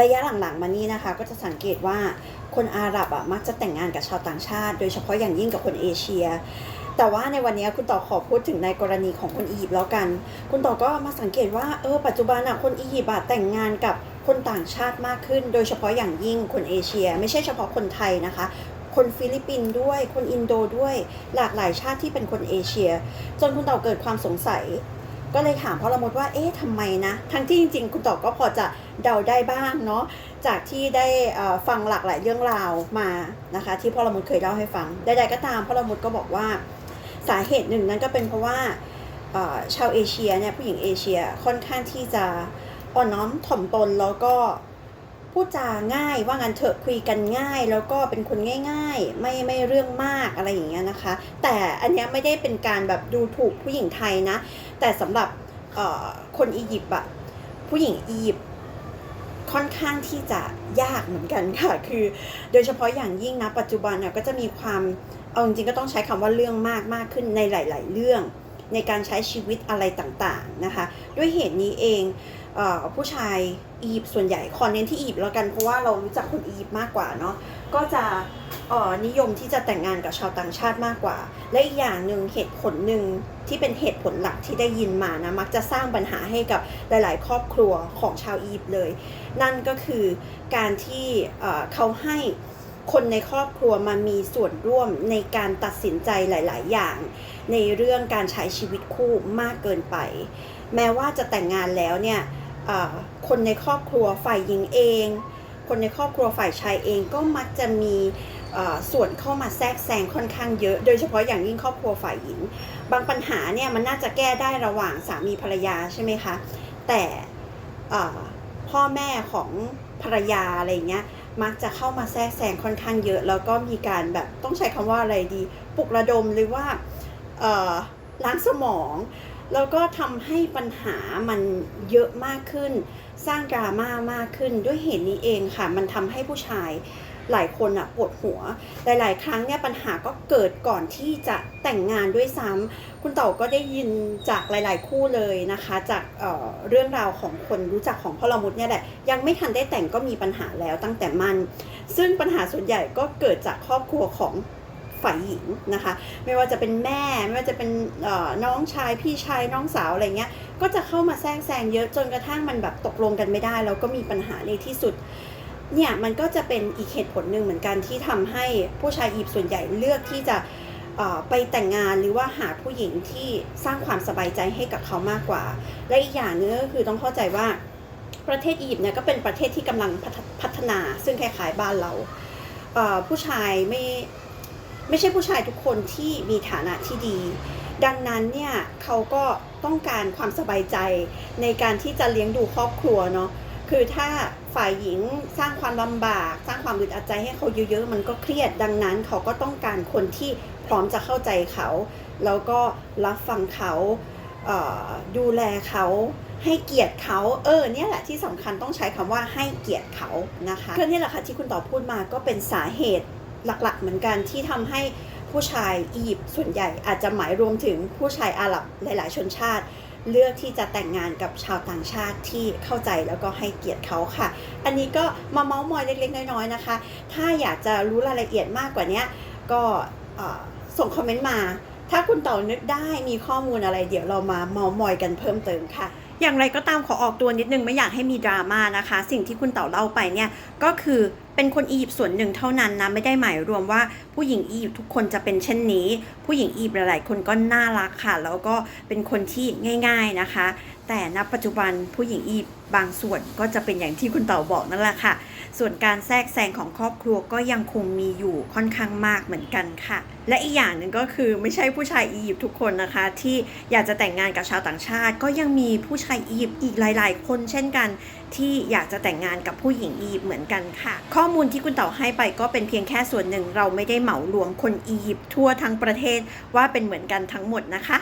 ระยะหลังๆมานี้นะคะ ก็จะสังเกตว่าคนอาหรับอะมักจะแต่งงานกับชาวต่างชาติ โดยเฉพาะอย่างยิ่งกับคนเอเชีย แต่ว่าในวันนี้คุณต่อขอพูดถึงในกรณีของคนอียิปต์แล้วกัน คุณต่อก็มาสังเกตว่าเออปัจจุบันอะคนอียิปต์แต่งงานกับคนต่างชาติมากขึ้น โดยเฉพาะอย่างยิ่งคนเอเชีย ไม่ใช่เฉพาะคนไทยนะคะ คนฟิลิปปินส์ด้วย คนอินโดด้วย หลากหลายชาติที่เป็นคนเอเชีย จนคุณต่อเกิดความสงสัย ก็เลยถามพ่อละมดว่า เอ๊ะทำไมนะ ทั้งที่จริง ๆ คุณต่อก็พอจะเดาได้บ้างเนาะ จากที่ได้ฟังหลากหลายเรื่องราวมานะคะ ที่พ่อละมุดเคยเล่าให้ฟัง ใดๆก็ตามพ่อละมุดก็บอกว่าสาเหตุหนึ่งนั้นก็เป็นเพราะว่าชาวเอเชียเนี่ยผู้หญิงเอเชียค่อนข้างที่จะอ่อนน้อมถ่อมตนแล้วก็ พูดจาง่ายว่างั้นเถอะคุยกันง่าย แล้วก็เป็นคนง่าย ๆ ไม่ไม่เรื่องมากอะไรอย่างเงี้ยนะคะ แต่อันเนี้ยไม่ได้เป็นการแบบดูถูกผู้หญิงไทยนะ แต่สำหรับคนอียิปต์อะผู้หญิงอียิปต์ค่อนข้างที่จะยากเหมือนกันค่ะ คือโดยเฉพาะอย่างยิ่งนะปัจจุบันเนี่ยก็จะมีความเอาจริงๆก็ต้องใช้คำว่าเรื่องมากมากขึ้นในหลาย ๆ เรื่อง ในการใช้ชีวิตอะไรต่างๆนะคะ ด้วยเหตุนี้เองเอผู้ชายอียิปต์ส่วนใหญ่ขอเน้นที่อียิปต์แล้วกันเพราะว่าเรารู้จักคนอียิปต์มากกว่าเนาะก็จะออนิยมที่จะแต่งงานกับชาวต่างชาติมากกว่า และอีกอย่างหนึ่งเหตุผลหนึ่งที่เป็นเหตุผลหลักที่ได้ยินมานะมักจะสร้างปัญหาให้กับหลาย ๆ ครอบครัวของชาวอียิปต์เลย นั่นก็คือการที่เอ่อเขาให้ คนในครอบครัวมามีส่วนร่วมในการตัดสินใจหลาย ๆ อย่าง ในเรื่องการใช้ชีวิตคู่มากเกินไป แม้ว่าจะแต่งงานแล้วเนี่ยคนในครอบครัวฝ่ายหญิงเอง คนในครอบครัวฝ่ายชายเองก็มักจะมีส่วนเข้ามาแทรกแซงค่อนข้างเยอะ โดยเฉพาะอย่างยิ่งครอบครัวฝ่ายหญิง บางปัญหาเนี่ยมันน่าจะแก้ได้ระหว่างสามีภรรยาใช่ไหมคะ แต่พ่อแม่ของภรรยาอะไรเงี้ย มักจะเข้ามาแทรกแซงค่อนข้างเยอะ แล้วก็มีการแบบต้องใช้คำว่าอะไรดี ปลุกระดมหรือว่าล้างสมอง แล้วก็ทำให้ปัญหามันเยอะมากขึ้น สร้างดราม่ามากขึ้นด้วยเหตุนี้เองค่ะ มันทำให้ผู้ชาย หลายคนอะปวดหัว หลาย ๆ ครั้งเนี่ยปัญหาก็เกิดก่อนที่จะแต่งงานด้วยซ้ำคุณเต่าก็ได้ยินจากหลาย ๆ คู่เลยนะคะ จากเเรื่องราวของคนรู้จักของพ่อละมุดเนี่ยแหละยังไม่ทันได้แต่งก็มีปัญหาแล้วตั้งแต่มัน ซึ่งปัญหาส่วนใหญ่ก็เกิดจากครอบครัวของฝ่ายหญิงนะคะ ไม่ว่าจะเป็นแม่ไม่ว่าจะเป็นน้องชายพี่ชายน้องสาวอะไรเงี้ยก็จะเข้ามาแทรกแซงเยอะจนกระทั่งมันแบบตกลงกันไม่ได้แล้วก็มีปัญหาในที่สุด เนี่ยมันก็จะเป็นอีกเหตุผลหนึ่งเหมือนกันที่ทำให้ผู้ชายอียิปต์ส่วนใหญ่เลือกที่จะไปแต่งงานหรือว่าหาผู้หญิงที่สร้างความสบายใจให้กับเขามากกว่า และอีกอย่างนึงก็คือต้องเข้าใจว่าประเทศอียิปต์เนี่ยก็เป็นประเทศที่กำลังพัฒพัฒนา ซึ่งคล้ายๆบ้านเรา ผู้ชายไม่ไม่ใช่ผู้ชายทุกคนที่มีฐานะที่ดี ดังนั้นเนี่ยเขาก็ต้องการความสบายใจในการที่จะเลี้ยงดูครอบครัวเนาะ คือถ้าฝ่ายหญิงสร้างความลำบาก สร้างความอึดอัดใจให้เขาเยอะๆ มันก็เครียดดังนั้น เขาก็ต้องการคนที่พร้อมจะเข้าใจเขา แล้วก็รับฟังเขาเดูแลเขาให้เกียรติเขา เออ เนี่ยแหละที่สำคัญต้องใช้คำว่าให้เกียรติเขานะคะก็นี่แหละค่ะที่คุณต่อพูดมาก็เป็นสาเหตุหลักๆ เหมือนกันที่ทำให้ผู้ชายอียิปต์ส่วนใหญ่อาจจะหมายรวมถึงผู้ชายอาหรับหลาย ๆ ชนชาติ เลือกที่จะแต่งงานกับชาวต่างชาติที่เข้าใจแล้วก็ให้เกียรติเขาค่ะ อันนี้ก็มาเมาส์มอยเล็กๆ น้อยๆนะคะ ถ้าอยากจะรู้รายละเอียดมากกว่านี้ก็ส่งคอมเมนต์มา ถ้าคุณต่อนึกได้มีข้อมูลอะไร เดี๋ยวเรามาเมาส์มอยกันเพิ่มเติมค่ะ อย่างไรก็ตามขอออกตัวนิดนึงไม่อยากให้มีดราม่านะคะ สิ่งที่คุณเต่าเล่าไปเนี่ยก็คือเป็นคนอียิปต์ส่วนหนึ่งเท่านั้นนะไม่ได้หมายรวมว่าผู้หญิงอียิปต์ทุกคนจะเป็นเช่นนี้ ผู้หญิงอียิปต์หลาย ๆ คนก็น่ารักค่ะ แล้วก็เป็นคนที่ง่าย ๆนะคะ แต่ณปัจจุบันผู้หญิงอียิปต์บางส่วนก็จะเป็นอย่างที่คุณเต่าบอกนั่นแหละค่ะ ส่วนการแทรกแซงของครอบครัวก็ยังคงมีอยู่ค่อนข้างมากเหมือนกันค่ะ และอีกอย่างหนึ่งก็คือไม่ใช่ผู้ชายอียิปต์ทุกคนนะคะ ที่อยากจะแต่งงานกับชาวต่างชาติ ก็ยังมีผู้ชายอียิปต์อีกหลาย ๆ คนเช่นกัน ที่อยากจะแต่งงานกับผู้หญิงอียิปต์เหมือนกันค่ะ ข้อมูลที่คุณเต่าให้ไปก็เป็นเพียงแค่ส่วนหนึ่ง เราไม่ได้เหมารวมคนอียิปต์ทั่วทั้งประเทศว่าเป็นเหมือนกันทั้งหมดนะคะ